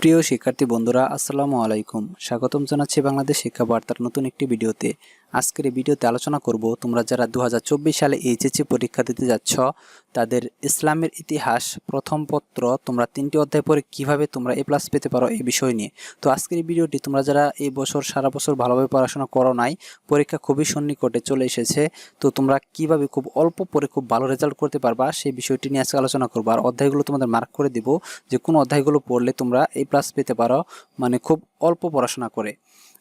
প্রিয় শিক্ষার্থী বন্ধুরা আসসালামু আলাইকুম। স্বাগতম জানাচ্ছি বাংলাদেশ শিক্ষা বার্তার নতুন একটি ভিডিওতে। আজকের এই ভিডিওতে আলোচনা করব, তোমরা যারা দু হাজার চব্বিশ সালে এইচএসসি পরীক্ষা দিতে যাচ্ছ, তাদের ইসলামের ইতিহাস, প্রথম পত্র, তোমরা তিনটি অধ্যায় পরে কীভাবে তোমরা এ প্লাস পেতে পারো এই বিষয় নিয়ে। তো আজকের এই ভিডিওটি তোমরা যারা এই বছর, সারা বছর ভালোভাবে পড়াশোনা করো নাই, পরীক্ষা খুবই সন্নিকটে চলে এসেছে, তো তোমরা কীভাবে খুব অল্প পরে খুব ভালো রেজাল্ট করতে পারবা, সেই বিষয়টি নিয়ে আজকে আলোচনা করব। আর অধ্যায়গুলো তোমাদের মার্ক করে দিব, যে কোন অধ্যায়গুলো পড়লে তোমরা এই প্লাস পেতে পারো মানে খুব অল্প পড়াশোনা করে।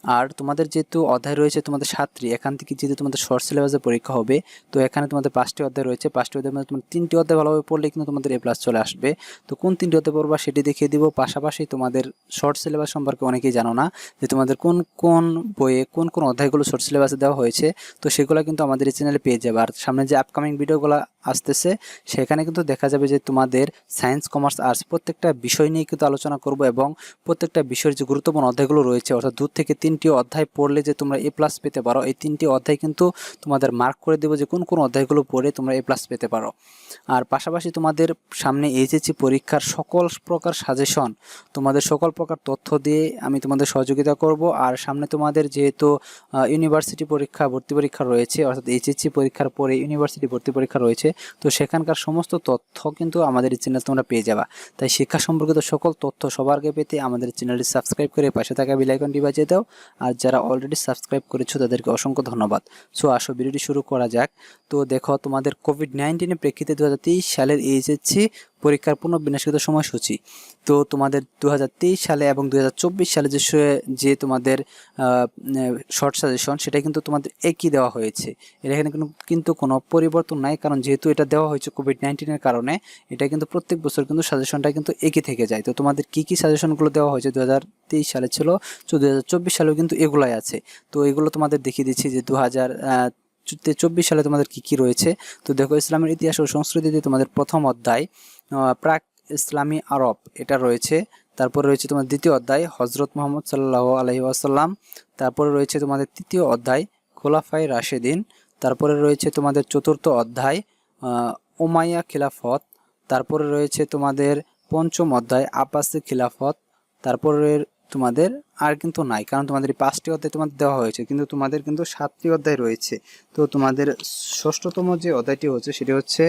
আর তোমাদের যেহেতু অধ্যায় রয়েছে তোমাদের সাতটি, এখান থেকে যেহেতু তোমাদের শর্ট সিলেবাসের পরীক্ষা হবে, তো এখানে তোমাদের পাঁচটি অধ্যায় রয়েছে। পাঁচটি অধ্যায়ের মধ্যে তোমার তিনটি অধ্যায় ভালোভাবে পড়লে কিন্তু তোমাদের এ প্লাস চলে আসবে। তো কোন তিনটি অধ্যায় পড়বা সেটি দেখিয়ে দিব। পাশাপাশি তোমাদের শর্ট সিলেবাস সম্পর্কে অনেকেই জানো না যে তোমাদের কোন কোন বইয়ে কোন কোন অধ্যায়গুলো শর্ট সিলেবাসে দেওয়া হয়েছে, তো সেগুলো কিন্তু আমাদের এই চ্যানেলে পেয়ে যাবে। আর সামনে যে আপকামিং ভিডিওগুলো আসতেছে। সেখানে কিন্তু দেখা যাবে যে তোমাদের সায়েন্স কমার্স আর্টস প্রত্যেকটা বিষয় নিয়ে কিন্তু আলোচনা করব এবং প্রত্যেকটা বিষয়ের যে গুরুত্বপূর্ণ অধ্যায়গুলো রয়েছে, অর্থাৎ দু থেকে তিনটি অধ্যায় পড়লে যে তোমরা এ প্লাস পেতে পারো, এই তিনটি অধ্যায় কিন্তু তোমাদের মার্ক করে দেবো যে কোন কোন অধ্যায়গুলো পড়ে তোমরা এ প্লাস পেতে পারো। আর পাশাপাশি তোমাদের সামনে এইচএসসি পরীক্ষার সকল প্রকার সাজেশন তোমাদের সকল প্রকার তথ্য দিয়ে আমি তোমাদের সহযোগিতা করব। আর সামনে তোমাদের যেহেতু ইউনিভার্সিটি পরীক্ষা, ভর্তি পরীক্ষা রয়েছে, অর্থাৎ এইচএসসি পরীক্ষার পরে ইউনিভার্সিটি ভর্তি পরীক্ষা রয়েছে তো সেখানকার সমস্ত তথ্য কিন্তু আমাদের এই চ্যানেল তোমরা পেয়ে যাবা। তাই শিক্ষা সম্পর্কিত সকল তথ্য সবার আগে পেতে আমাদের চ্যানেলটি সাবস্ক্রাইব করে পাশে থাকা বিলাইকনটি বাজিয়ে দাও। আর যারা অলরেডি সাবস্ক্রাইব করেছ, তাদেরকে অসংখ্য ধন্যবাদ। সো আসো ভিডিওটি শুরু করা যাক। তো দেখো, তোমাদের কোভিড নাইন্টিনের প্রেক্ষিতে দু হাজার তেইশ সালের এইচএসসি পরীক্ষার পুনঃবিন্যাসকৃত সময়সূচি। তো তোমাদের দু হাজার তেইশ সালে এবং দু হাজার চব্বিশ সালে যে যে তোমাদের শর্ট সাজেশন সেটা কিন্তু তোমাদের একই দেওয়া হয়েছে। এখানে কিন্তু কোনো পরিবর্তন নাই, কারণ যেহেতু এটা দেওয়া হয়েছে কোভিড নাইন্টিনের কারণে, এটা কিন্তু প্রত্যেক বছর কিন্তু সাজেশনটা কিন্তু একই থেকে যায়। তো তোমাদের কী কী সাজেশনগুলো দেওয়া হয়েছে দু তেইশ সালে ছিল? তো দু সালেও কিন্তু এগুলাই আছে। তো এগুলো তোমাদের দেখিয়ে দিচ্ছি যে দু চব্বিশ সালে তোমাদের কি কি রয়েছে। তো দেখো, ইসলামের ইতিহাস ও সংস্কৃতিতে তোমাদের প্রথম অধ্যায় প্রাক ইসলামী আরব, এটা রয়েছে। তারপরে রয়েছে তোমার দ্বিতীয় অধ্যায় হজরত মোহাম্মদ সাল্লাহ আলহি আসাল্লাম তারপরে রয়েছে তোমাদের তৃতীয় অধ্যায় খোলাফাই রাশেদিন। তারপরে রয়েছে তোমাদের চতুর্থ অধ্যায় ওমাইয়া খিলাফত। তারপরে রয়েছে তোমাদের পঞ্চম অধ্যায়, আব্বাসী খিলাফত। তারপরে তোমাদের আর কিন্তু নাই, কারণ তোমাদের এই পাঁচটি অধ্যায় তোমাদের দেওয়া হয়েছে, কিন্তু তোমাদের কিন্তু সাতটি অধ্যায় রয়েছে। তো তোমাদের ষষ্ঠতম যে অধ্যায়টি হচ্ছে, সেটি হচ্ছে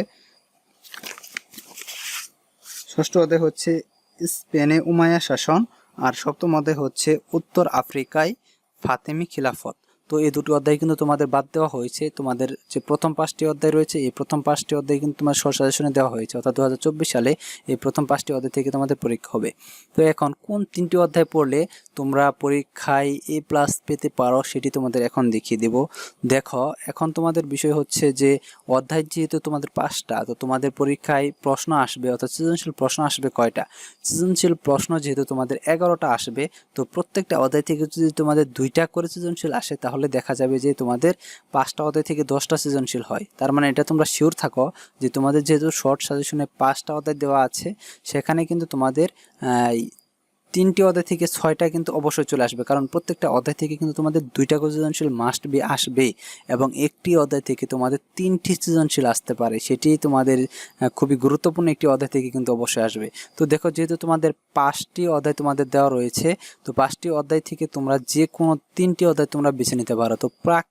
ষষ্ঠ অধ্যায় হচ্ছে স্পেনে উমায়া শাসন আর সপ্তম অধ্যায় হচ্ছে উত্তর আফ্রিকায় ফাতেমি খিলাফত। তো এই দুটি অধ্যায় কিন্তু তোমাদের বাদ দেওয়া হয়েছে। তোমাদের যে প্রথম পাঁচটি অধ্যায় রয়েছে, এই প্রথম পাঁচটি অধ্যায় কিন্তু তোমার সাজেশনে দেওয়া হয়েছে। অর্থাৎ দু হাজার চব্বিশ সালে এই প্রথম পাঁচটি অধ্যায় থেকে তোমাদের পরীক্ষা হবে। তো এখন কোন তিনটি অধ্যায় পড়লে তোমরা পরীক্ষায় এ প্লাস পেতে পারো সেটি তোমাদের এখন দেখিয়ে দেব। দেখো, এখন তোমাদের বিষয় হচ্ছে যে অধ্যায় যেহেতু তোমাদের পাঁচটা, তো তোমাদের পরীক্ষায় প্রশ্ন আসবে, অর্থাৎ সৃজনশীল প্রশ্ন আসবে কয়টা? সৃজনশীল প্রশ্ন যেহেতু তোমাদের এগারোটা আসবে, তো প্রত্যেকটা অধ্যায় থেকে যদি তোমাদের দুইটা করে সৃজনশীল আসে, তাহলে তাহলে দেখা যাবে যে তোমাদের পাঁচটা অধ্যায় থেকে দশটা সৃজনশীল হয়। তার মানে এটা তোমরা শিওর থাকো যে তোমাদের যেহেতু শর্ট সাজেশনে পাঁচটা অধ্যায় দেওয়া আছে, সেখানে কিন্তু তোমাদের তিনটি অধ্যায় থেকে ছয়টা কিন্তু অবশ্যই চলে আসবে। কারণ প্রত্যেকটা অধ্যায় থেকে কিন্তু তোমাদের দুইটা সৃজনশীল মাস্ট বি আসবে এবং একটি অধ্যায় থেকে তোমাদের তিনটি সৃজনশীল আসতে পারে সেটি তোমাদের খুবই গুরুত্বপূর্ণ একটি অধ্যায় থেকে কিন্তু অবশ্যই আসবে। তো দেখো, যেহেতু তোমাদের পাঁচটি অধ্যায় তোমাদের দেওয়া রয়েছে, তো পাঁচটি অধ্যায় থেকে তোমরা যে কোনো তিনটি অধ্যায় তোমরা বেছে নিতে পারো। তো প্রাক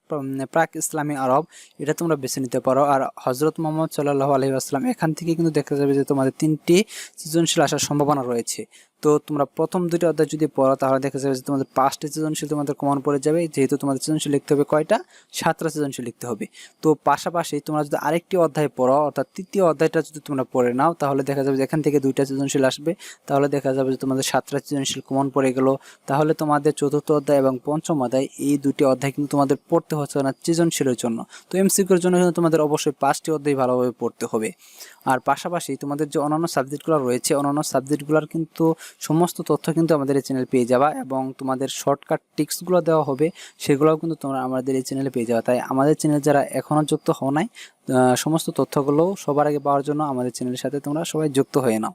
প্রাক ইসলামী আরব, এটা তোমরা বেছে নিতে পারো। আর হজরত মোহাম্মদ সাল্লাহ আলহি এখান থেকে কিন্তু দেখা যাবে যে তোমাদের তিনটি সৃজনশীল আসার সম্ভাবনা রয়েছে। তো তোমরা প্রথম দুটি অধ্যায় যদি পড়ো, তাহলে দেখা যাবে যে তোমাদের পাঁচটি সৃজনশীল তোমাদের কমন পড়ে যাবে। যেহেতু তোমাদের সৃজনশীল লিখতে হবে কয়টা? সাতটা সৃজনশীল লিখতে হবে। তো পাশাপাশি তোমরা যদি আরেকটি অধ্যায় পড়ো, অর্থাৎ তৃতীয় অধ্যায়টা যদি তোমরা পড়ে নাও, তাহলে দেখা যাবে যে এখান থেকে দুইটা সৃজনশীল আসবে। তাহলে দেখা যাবে যে তোমাদের সাতটা সৃজনশীল কমন পড়ে গেলো। তাহলে তোমাদের চতুর্থ অধ্যায় এবং পঞ্চম অধ্যায়, এই দুটি অধ্যায় কিন্তু তোমাদের পড়তে হচ্ছে না সৃজনশীলের জন্য। তো এমসিকিউর জন্য কিন্তু তোমাদের অবশ্যই পাঁচটি অধ্যায় ভালোভাবে পড়তে হবে। আর পাশাপাশি তোমাদের যে অন্যান্য সাবজেক্টগুলো রয়েছে, অন্যান্য সাবজেক্টগুলোর কিন্তু সমস্ত তথ্য কিন্তু আমাদের এই চ্যানেল পেয়ে যাবা এবং তোমাদের শর্টকাট টিক্সগুলো দেওয়া হবে, সেগুলোও কিন্তু তোমরা আমাদের এই চ্যানেলে পেয়ে যাবা। তাই আমাদের চ্যানেল যারা এখনও যুক্ত হও নাই সমস্ত তথ্যগুলো সবার আগে পাওয়ার জন্য আমাদের চ্যানেলের সাথে তোমরা সবাই যুক্ত হয়ে নাও।